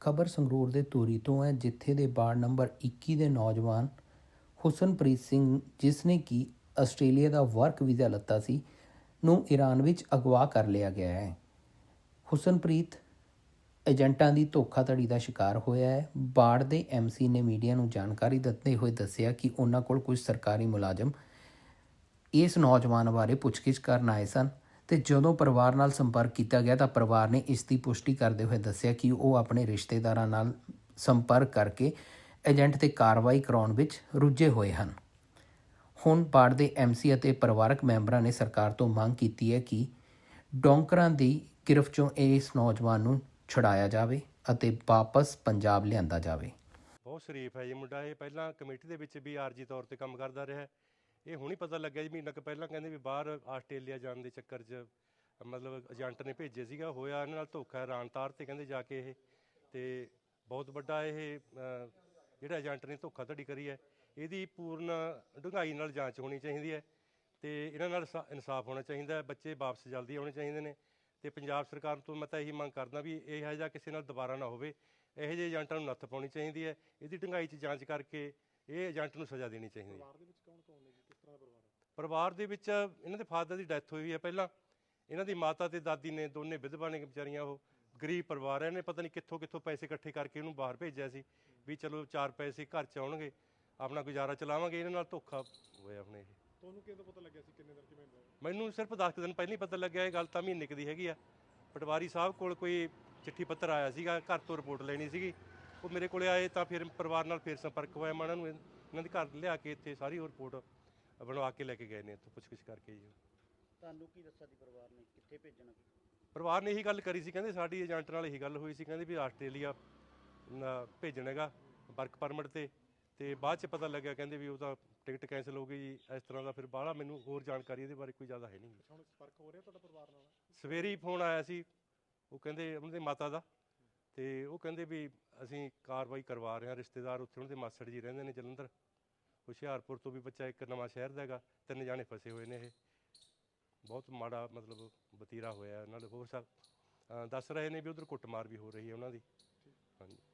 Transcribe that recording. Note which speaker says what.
Speaker 1: ਖਬਰ ਸੰਗਰੂਰ ਦੇ ਧੂਰੀ ਤੋਂ ਹੈ, ਜਿੱਥੇ ਦੇ ਵਾਰਡ ਨੰਬਰ 21 ਦੇ ਨੌਜਵਾਨ ਹੁਸਨਪ੍ਰੀਤ ਸਿੰਘ, ਜਿਸ ਨੇ ਕਿ ਆਸਟ੍ਰੇਲੀਆ ਦਾ ਵਰਕ ਵੀਜ਼ਾ ਲੱਤਾ ਸੀ, ਨੂੰ ਈਰਾਨ ਵਿੱਚ ਅਗਵਾ ਕਰ ਲਿਆ ਗਿਆ ਹੈ। ਹੁਸਨਪ੍ਰੀਤ ਏਜੰਟਾਂ ਦੀ ਧੋਖਾਧੜੀ ਦਾ ਸ਼ਿਕਾਰ ਹੋਇਆ ਹੈ। ਬਾੜ ਦੇ ਐਮਸੀ ਨੇ ਮੀਡੀਆ ਨੂੰ ਜਾਣਕਾਰੀ ਦਿੰਦੇ ਹੋਏ ਦੱਸਿਆ ਕਿ ਉਹਨਾਂ ਕੋਲ ਕੁਝ ਸਰਕਾਰੀ ਮੁਲਾਜ਼ਮ ਇਸ ਨੌਜਵਾਨ ਬਾਰੇ ਪੁੱਛਗਿੱਛ ਕਰਨ ਆਏ ਸਨ। ਤੇ ਜਦੋਂ ਪਰਿਵਾਰ ਨਾਲ ਸੰਪਰਕ ਕੀਤਾ ਗਿਆ ਤਾਂ ਪਰਿਵਾਰ ਨੇ ਇਸ ਦੀ ਪੁਸ਼ਟੀ ਕਰਦੇ ਹੋਏ ਦੱਸਿਆ ਕਿ ਉਹ ਆਪਣੇ ਰਿਸ਼ਤੇਦਾਰਾਂ ਨਾਲ ਸੰਪਰਕ ਕਰਕੇ ਏਜੰਟ ਤੇ ਕਾਰਵਾਈ ਕਰਾਉਣ ਵਿੱਚ ਰੁੱਝੇ ਹੋਏ ਹਨ। ਹੁਣ ਪਾੜ ਦੇ ਐਮਸੀ ਅਤੇ ਪਰਿਵਾਰਕ ਮੈਂਬਰਾਂ ਨੇ ਸਰਕਾਰ ਤੋਂ ਮੰਗ ਕੀਤੀ ਹੈ ਕਿ ਡੋਂਕਰਾਂ ਦੀ ਗ੍ਰਿਫਤ ਚੋਂ ਇਸ ਨੌਜਵਾਨ ਨੂੰ ਛੁਡਾਇਆ ਜਾਵੇ ਅਤੇ ਵਾਪਸ ਪੰਜਾਬ ਲਿਆਂਦਾ ਜਾਵੇ।
Speaker 2: ਬਹੁਤ ਸ਼ਰੀਫ ਹੈ ਜੀ ਮੁੰਡਾ। ਇਹ ਪਹਿਲਾਂ ਕਮੇਟੀ ਦੇ ਵਿੱਚ ਵੀ ਆਰਜੀ ਤੌਰ ਤੇ ਕੰਮ ਕਰਦਾ ਰਿਹਾ। ਇਹ ਹੁਣੀ ਪਤਾ ਲੱਗਿਆ ਜੀ, ਮਹੀਨਾ ਕੁ ਪਹਿਲਾਂ ਕਹਿੰਦੇ ਵੀ ਬਾਹਰ ਆਸਟ੍ਰੇਲੀਆ ਜਾਣ ਦੇ ਚੱਕਰ 'ਚ ਮਤਲਬ ਏਜੰਟ ਨੇ ਭੇਜੇ ਸੀਗਾ, ਹੋਇਆ ਇਹਨਾਂ ਨਾਲ ਧੋਖਾ ਹੈਰਾਨ ਤਾਰ ਤੇ ਕਹਿੰਦੇ ਜਾ ਕੇ ਇਹ ਤੇ ਬਹੁਤ ਵੱਡਾ ਇਹ ਜਿਹੜਾ ਏਜੰਟ ਨੇ ਧੋਖਾਧੜੀ ਕਰੀ ਹੈ, ਇਹਦੀ ਪੂਰਨ ਡੂੰਘਾਈ ਨਾਲ ਜਾਂਚ ਹੋਣੀ ਚਾਹੀਦੀ ਹੈ ਤੇ ਇਹਨਾਂ ਨਾਲ ਸਾ- ਇਨਸਾਫ ਹੋਣਾ ਚਾਹੀਦਾ ਹੈ, ਬੱਚੇ ਵਾਪਸ ਜਲਦੀ ਆਉਣੇ ਚਾਹੀਦੇ ਨੇ ਤੇ ਪੰਜਾਬ ਸਰਕਾਰ ਤੋਂ ਮੈਂ ਤਾਂ ਇਹੀ ਮੰਗ ਕਰਦਾ ਵੀ ਇਹ ਜਿਹਾ ਕਿਸੇ ਨਾਲ ਦੁਬਾਰਾ ਨਾ ਹੋਵੇ, ਇਹੋ ਜਿਹੇ ਏਜੰਟਾਂ ਨੂੰ ਨੱਥ ਪਾਉਣੀ ਚਾਹੀਦੀ ਹੈ, ਇਹਦੀ ਡੂੰਘਾਈ 'ਚ ਜਾਂਚ ਕਰਕੇ ਇਹ ਏਜੰਟ ਨੂੰ ਸਜ਼ਾ ਦੇਣੀ ਚਾਹੀਦੀ ਹੈ। ਪਰਿਵਾਰ ਦੇ ਵਿੱਚ ਇਹਨਾਂ ਦੇ ਫਾਦਰ ਦੀ ਡੈਥ ਹੋਈ ਹੈ ਪਹਿਲਾਂ। ਇਹਨਾਂ ਦੀ ਮਾਤਾ ਤੇ ਦਾਦੀ ਨੇ ਦੋਨੇ ਵਿਧਵਾ ਨੇ ਵਿਚਾਰੀਆਂ ਉਹ। ਗਰੀਬ ਪਰਿਵਾਰ ਹੈ। ਇਹਨੇ ਪਤਾ ਨਹੀਂ ਕਿੱਥੋਂ ਕਿੱਥੋਂ ਪੈਸੇ ਇਕੱਠੇ ਕਰਕੇ ਇਹਨੂੰ ਬਾਹਰ ਭੇਜਿਆ ਸੀ ਵੀ ਚਲੋ ਚਾਰ ਪੈਸੇ ਘਰ ਚ ਆਉਣਗੇ ਆਪਣਾ ਗੁਜ਼ਾਰਾ ਚਲਾਵਾਂਗੇ। ਇਹਨਾਂ ਨਾਲ ਧੋਖਾ ਹੋਇਆ ਆਪਣੇ ਇਹ।
Speaker 3: ਤੁਹਾਨੂੰ ਕਿਦੋਂ ਪਤਾ ਲੱਗਿਆ ਸੀ ਕਿੰਨੇ ਦਿਨ ਕਿਵੇਂ
Speaker 2: ਮੈਨੂੰ ਸਿਰਫ 10 ਕੁ ਦਿਨ ਪਹਿਲਾਂ ਹੀ ਪਤਾ ਲੱਗਿਆ। ਇਹ ਗੱਲ ਤਾਂ ਮਹੀਨੇ ਦੀ ਹੈਗੀ ਆ। ਪਟਵਾਰੀ ਸਾਹਿਬ ਕੋਲ ਕੋਈ ਚਿੱਠੀ ਪੱਤਰ ਆਇਆ ਸੀਗਾ ਘਰ ਤੋਂ ਰਿਪੋਰਟ ਲੈਣੀ ਸੀਗੀ। ਉਹ ਮੇਰੇ ਕੋਲੇ ਆਏ ਤਾਂ ਫਿਰ ਪਰਿਵਾਰ ਨਾਲ ਫਿਰ ਸੰਪਰਕ ਹੋਇਆ। ਮੈਂ ਇਹਨਾਂ ਨੂੰ ਇਹਨਾਂ ਦੇ ਘਰ ਲਿਆ ਕੇ ਇੱਥੇ ਸਾਰੀ ਰਿਪੋਰਟ ਬਣਵਾ ਕੇ ਲੈ ਕੇ ਗਏ ਨੇ ਇੱਥੋਂ ਪੁੱਛਗਿੱਛ ਕਰਕੇ ਜੀ।
Speaker 4: ਤੁਹਾਨੂੰ ਕੀ ਦੱਸਿਆ ਸੀ ਪਰਿਵਾਰ ਨੇ? ਕਿੱਥੇ ਭੇਜਣਾ
Speaker 2: ਪਰਿਵਾਰ ਨੇ ਇਹੀ ਗੱਲ ਕਰੀ ਸੀ ਕਹਿੰਦੇ ਸਾਡੀ ਏਜੰਟ ਨਾਲ ਇਹੀ ਗੱਲ ਹੋਈ ਸੀ ਕਹਿੰਦੇ ਵੀ ਆਸਟ੍ਰੇਲੀਆ ਨਾ ਭੇਜਣਾ ਹੈਗਾ ਵਰਕ ਪਰਮਿਟ ਤੇ। ਤੇ ਬਾਅਦ ਚ ਪਤਾ ਲੱਗਿਆ ਕਹਿੰਦੇ ਵੀ ਉਹ ਤਾਂ ਟਿਕਟ ਕੈਨਸਲ ਹੋ ਗਈ ਜੀ ਇਸ ਤਰ੍ਹਾਂ ਦਾ। ਫਿਰ ਬਾਹਲਾ ਮੈਨੂੰ ਹੋਰ ਜਾਣਕਾਰੀ ਇਹਦੇ ਬਾਰੇ ਕੋਈ ਜ਼ਿਆਦਾ ਹੈ ਨਹੀਂ।
Speaker 3: ਹੁਣ ਸੰਪਰਕ ਹੋ ਰਿਹਾ ਤੁਹਾਡਾ ਪਰਿਵਾਰ ਨਾਲ?
Speaker 2: ਸਵੇਰੇ ਹੀ ਫੋਨ ਆਇਆ ਸੀ ਉਹ ਕਹਿੰਦੇ ਉਹਨਾਂ ਦੇ ਮਾਤਾ ਦਾ। ਤੇ ਉਹ ਕਹਿੰਦੇ ਵੀ ਅਸੀਂ ਕਾਰਵਾਈ ਕਰਵਾ ਰਹੇ ਹਾਂ ਰਿਸ਼ਤੇਦਾਰ ਉੱਥੇ ਉਹਨਾਂ ਦੇ ਮਾਸੜ ਜੀ ਰਹਿੰਦੇ ਨੇ ਜਲੰਧਰ। ਹੁਸ਼ਿਆਰਪੁਰ ਤੋਂ ਵੀ ਬੱਚਾ ਇੱਕ ਨਵਾਂ ਸ਼ਹਿਰ ਦਾ ਹੈਗਾ ਤਿੰਨ ਜਾਣੇ ਫਸੇ ਹੋਏ ਨੇ ਇਹ। ਬਹੁਤ ਮਾੜਾ ਮਤਲਬ ਵਤੀਰਾ ਹੋਇਆ ਨਾਲ ਹੋਰ ਸਭ ਦੱਸ ਰਹੇ ਨੇ ਵੀ ਉਧਰ ਕੁੱਟਮਾਰ ਵੀ ਹੋ ਰਹੀ ਹੈ ਉਹਨਾਂ ਦੀ। ਹਾਂਜੀ।